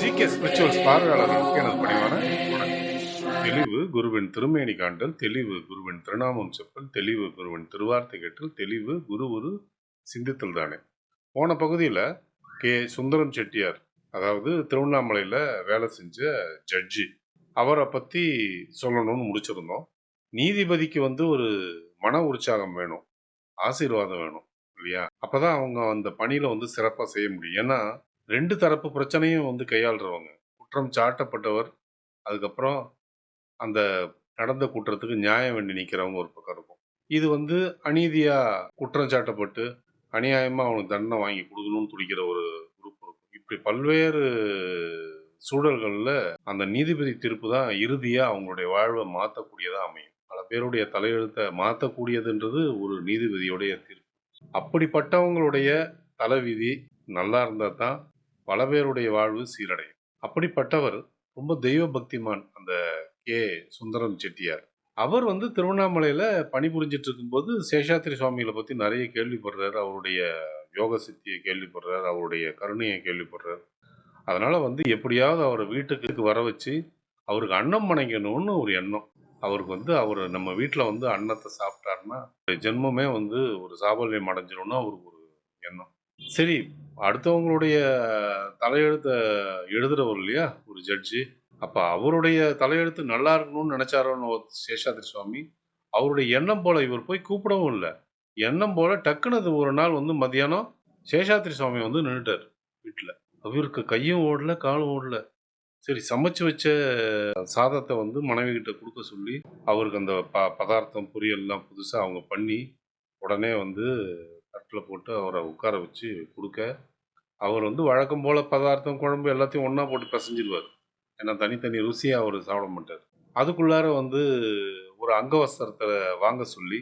GK spirituals பார்வையாளர்களுக்கு எனது பணிவான தெளிவு குருவின் திருமேனி காண்டல் தெளிவு குருவின் திருநாமம் செப்பல் தெளிவு குருவின் திருவார்த்தை கேட்டல் தெளிவு குரு ஒரு சிந்தித்தல் தானே. போன பகுதியில் கே. சுந்தரம் செட்டியார் அதாவது திருவண்ணாமலையில் வேலை செஞ்ச ஜட்ஜி அவரை பற்றி சொல்லணும்னு முடிச்சிருந்தோம். நீதிபதிக்கு வந்து ஒரு மன உற்சாகம் வேணும் ஆசீர்வாதம் வேணும். இல்லையா? அப்பதான் அவங்க அந்த பணியில வந்து சிறப்பாக செய்ய முடியும். ஏன்னா ரெண்டு தரப்பு பிரச்சனையும் வந்து கையாளுறவங்க. குற்றம் சாட்டப்பட்டவர் அதுக்கப்புறம் அந்த நடந்த குற்றத்துக்கு நியாயம் வேண்டி நிற்கிறவங்க ஒரு பக்கம் இருக்கும். இது வந்து அநீதியா குற்றம் சாட்டப்பட்டு அநியாயமா அவனுக்கு தண்டனை வாங்கி கொடுக்கணும்னு துடிக்கிற ஒரு குரூப் இருக்கும். இப்படி பல்வேறு சூழல்களில் அந்த நீதிபதி தீர்ப்பு தான் இறுதியாக அவங்களுடைய வாழ்வை மாற்றக்கூடியதாக அமையும். பல பேருடைய தலையெழுத்தை மாற்றக்கூடியதுன்றது ஒரு நீதிபதியுடைய தீர்ப்பு. அப்படிப்பட்டவங்களுடைய தலைவிதி நல்லா இருந்தால் தான் பல பேருடைய வாழ்வு சீரடையும். அப்படிப்பட்டவர் ரொம்ப தெய்வ பக்திமான் அந்த கே சுந்தரம் செட்டியார். அவர் வந்து திருவண்ணாமலையில் பணிபுரிஞ்சிட்டு இருக்கும்போது சேஷாத்திரி சுவாமிகளை பற்றி நிறைய கேள்விப்படுறாரு. அவருடைய யோக சித்தியை கேள்விப்படுறாரு. அவருடைய கருணையை கேள்விப்படுறாரு. அதனால் வந்து எப்படியாவது அவரை வீட்டுக்கு வர வச்சு அவருக்கு அன்னம் பணைக்கணும்னு ஒரு எண்ணம். அவருக்கு வந்து அவர் நம்ம வீட்டில் வந்து அன்னத்தை சாப்பிட்டு சாப்பிட்டாருன்னா ஜென்மமே வந்து ஒரு சாபல்யம் அடைஞ்சிரும்னு அவருக்கு ஒரு எண்ணம். சரி அடுத்தவங்களுடைய தலையெழுத்தை எழுதுறவர் இல்லையா? ஒரு ஜட்ஜி அப்போ அவருடைய தலையெழுத்து நல்லா இருக்கணும்னு நினச்சாரோன்னு ஒரு சேஷாத்ரி சுவாமி அவருடைய எண்ணம் போல் இவர் போய் கூப்பிடவும் இல்லை. எண்ணம் போல் டக்குனது அது ஒரு நாள் வந்து மதியானம் சேஷாத்ரி சுவாமி வந்து நின்றுட்டார் வீட்டில் அவருக்கு கையும் ஓடல காலும் ஓடல. சரி சமைச்சு வச்ச சாதத்தை வந்து மனைவி கிட்ட கொடுக்க சொல்லி அவருக்கு அந்த ப பதார்த்தம் பொரியல்லாம் புதுசாக அவங்க பண்ணி உடனே வந்து தட்டில் போட்டு அவரை உட்கார வச்சு கொடுக்க அவர் வந்து வழக்கம் போல் பதார்த்தம் குழம்பு எல்லாத்தையும் ஒன்றா போட்டு பிசைஞ்சிருவார். ஏன்னா தனித்தனி ருசியாக அவர் சாப்பிட மாட்டார். அதுக்குள்ளார வந்து ஒரு அங்கவஸ்திரத்தை வாங்க சொல்லி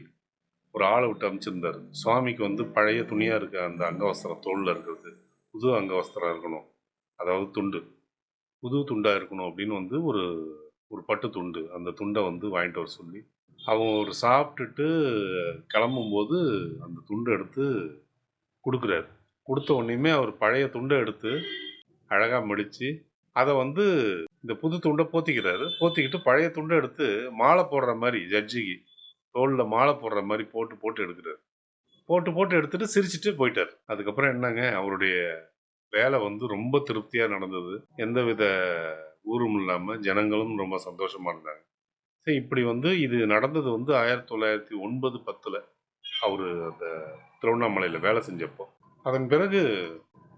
ஒரு ஆளை விட்டு அமைச்சிருந்தார். சுவாமிக்கு வந்து பழைய துணியாக இருக்க அந்த அங்கவஸ்திரம் தோளில் இருக்கிறது புது அங்கவஸ்திரம் இருக்கணும். அதாவது துண்டு. புது துண்டாக இருக்கணும் அப்படின்னு வந்து ஒரு ஒரு பட்டு துண்டு அந்த துண்டை வந்து வாங்கிட்டு வர சொல்லி அவன் ஒரு சாப்பிட்டுட்டு கிளம்பும்போது அந்த துண்டை எடுத்து கொடுக்குறாரு. கொடுத்த உடனேயுமே அவர் பழைய துண்டை எடுத்து அழகாக மடித்து அதை வந்து இந்த புது துண்டை போத்திக்கிறாரு. போத்திக்கிட்டு பழைய துண்டை எடுத்து மாலை போடுற மாதிரி ஜட்ஜிக்கு தோளில் மாலை போடுற மாதிரி போட்டு போட்டு எடுக்கிறாரு. போட்டு போட்டு எடுத்துட்டு சிரிச்சிட்டு போயிட்டார். அதுக்கப்புறம் என்னங்க அவருடைய வேலை வந்து ரொம்ப திருப்தியாக நடந்தது. எந்தவித ஊரும் இல்லாமல் ஜனங்களும் ரொம்ப சந்தோஷமாக இருந்தாங்க. சரி இப்படி வந்து இது நடந்தது வந்து ஆயிரத்தி தொள்ளாயிரத்தி ஒன்பது பத்தில் அவர் அந்த திருவண்ணாமலையில் வேலை செஞ்சப்போ. அதன் பிறகு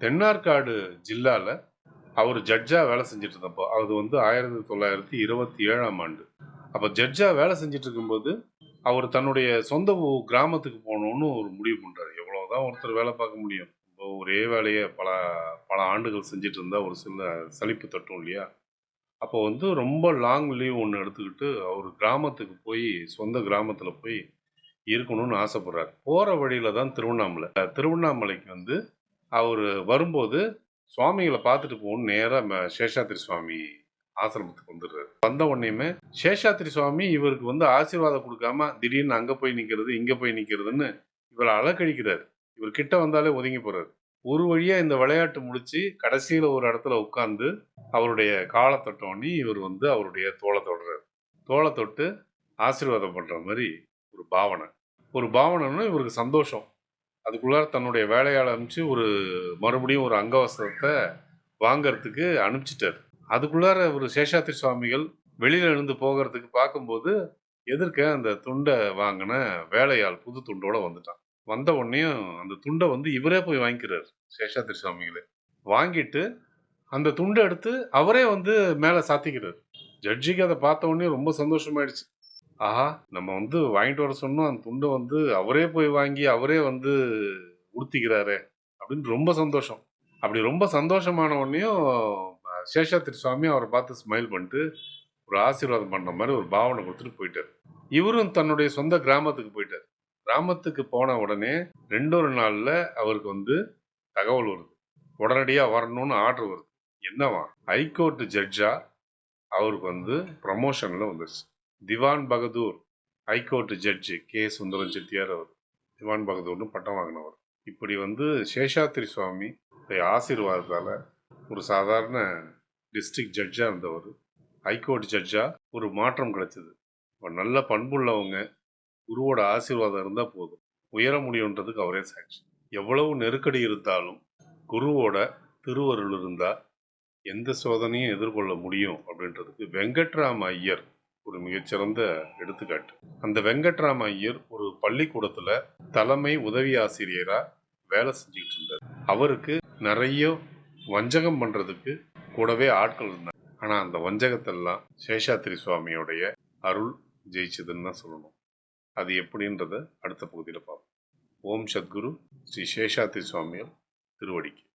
தென்னார்காடு ஜில்லாவில் அவர் ஜட்ஜா வேலை செஞ்சுட்டு இருந்தப்போ அது வந்து ஆயிரத்தி தொள்ளாயிரத்தி இருபத்தி ஏழாம் ஆண்டு. அப்போ ஜட்ஜா வேலை செஞ்சுட்டு இருக்கும்போது அவர் தன்னுடைய சொந்த கிராமத்துக்கு போகணுன்னு ஒரு முடிவு பண்ணுறாரு எவ்வளோதான் ஒருத்தர் வேலை பார்க்க முடியும். ஒரே வேலையை பல பல ஆண்டுகள் செஞ்சுட்டு இருந்தா ஒரு சில சலிப்பு தட்டும் இல்லையா? அப்போ வந்து ரொம்ப லாங் லீவ் ஒன்று எடுத்துக்கிட்டு அவர் கிராமத்துக்கு போய் சொந்த கிராமத்தில் போய் இருக்கணும்னு ஆசைப்படுறாரு. போகிற வழியில தான் திருவண்ணாமலை. திருவண்ணாமலைக்கு வந்து அவர் வரும்போது சுவாமிகளை பார்த்துட்டு போகணும்னு நேராக சேஷாத்திரி சுவாமி ஆசிரமத்துக்கு வந்துடுறாரு. வந்த உடனேயுமே சேஷாத்திரி சுவாமி இவருக்கு வந்து ஆசீர்வாதம் கொடுக்காம திடீர்னு அங்கே போய் நிற்கிறது இங்கே போய் நிற்கிறதுன்னு இவரை அலக்கழிக்கிறார். இவர் கிட்ட வந்தாலே ஒதுங்கி போகிறார் ஒரு வழியாக இந்த விளையாட்டு முடிச்சு கடைசியில் ஒரு இடத்துல உட்காந்து அவருடைய காலை தொட்டோன்னி இவர் வந்து அவருடைய தோலை தொடுறாரு. தோலை தொட்டு ஆசீர்வாதம் பண்ணுற மாதிரி ஒரு பாவனை. ஒரு பாவனைன்னா இவருக்கு சந்தோஷம். அதுக்குள்ளார தன்னுடைய வேலையால் அனுப்பிச்சு ஒரு மறுபடியும் ஒரு அங்கவசரத்தை வாங்கிறதுக்கு அனுப்பிச்சிட்டார். அதுக்குள்ளார ஒரு சேஷாத்திரி சுவாமிகள் வெளியில் இருந்து போகிறதுக்கு பார்க்கும்போது எதிர்க்க அந்த துண்டை வாங்கின வேலையாள் புது துண்டோடு வந்துட்டான். வந்த உடனேயும் அந்த துண்டை வந்து இவரே போய் வாங்கிக்கிறார் சேஷாத்திரி சுவாமிகளே வாங்கிட்டு அந்த துண்டை எடுத்து அவரே வந்து மேலே சாத்திக்கிறார். ஜட்ஜிக்கு அதை பார்த்த உடனே ரொம்ப சந்தோஷமாயிடுச்சு. ஆஹா நம்ம வந்து வாங்கிட்டு வர சொன்னோம் அந்த துண்டை வந்து அவரே போய் வாங்கி அவரே வந்து உடுத்திக்கிறாரே அப்படின்னு ரொம்ப சந்தோஷம். அப்படி ரொம்ப சந்தோஷமான உடனேயும் சேஷாத்ரி சேஷாத்திரி சுவாமி அவரை பார்த்து ஸ்மைல் பண்ணிட்டு ஒரு ஆசீர்வாதம் பண்ணுற மாதிரி ஒரு பாவனை கொடுத்துட்டு போயிட்டார். இவரும் தன்னுடைய சொந்த கிராமத்துக்கு போயிட்டார். கிராமத்துக்கு போன உடனே ரெண்டொரு நாளில் அவருக்கு வந்து தகவல் வருது. உடனடியாக வரணும்னு ஆர்டர் வருது. என்னவா? ஹைகோர்ட் ஜட்ஜா அவருக்கு வந்து ப்ரமோஷனில் வந்துருச்சு. Diwan Bahadur high court judge K. Sundaram Chettiar அவர் திவான் பகதூர்னு பட்டம் வாங்கினவர். இப்படி வந்து சேஷாத்திரி சுவாமி ஆசீர்வாதத்தால் ஒரு சாதாரண டிஸ்ட்ரிக்ட் ஜட்ஜாக இருந்தவர். ஹைகோர்ட் ஜட்ஜாக ஒரு மாற்றம் கிடைச்சிது. நல்ல பண்புள்ளவங்க. குருவோட ஆசீர்வாதம் இருந்தால் போதும். உயர முடியுன்றதுக்கு அவரே சாட்சி. எவ்வளவு நெருக்கடி இருந்தாலும் குருவோட திருவருள் இருந்தால் எந்த சோதனையும் எதிர்கொள்ள முடியும் அப்படின்றதுக்கு வெங்கட்ராம ஐயர் ஒரு மிகச்சிறந்த எடுத்துக்காட்டு. அந்த வெங்கட்ராம ஐயர் ஒரு பள்ளிக்கூடத்தில் தலைமை உதவி ஆசிரியராக வேலை செஞ்சுக்கிட்டு இருந்தார். அவருக்கு நிறைய வஞ்சகம் பண்ணுறதுக்கு கூடவே ஆட்கள் இருந்தாங்க. ஆனால் அந்த வஞ்சகத்தெல்லாம் சேஷாத்திரி சுவாமியோடைய அருள் ஜெயிச்சதுன்னு தான் சொல்லணும். அது எப்படின்றத அடுத்த பகுதியில் பார்ப்போம். ஓம் சத்குரு ஸ்ரீ சேஷாத்திரி சுவாமியார் திருவடிக்கு.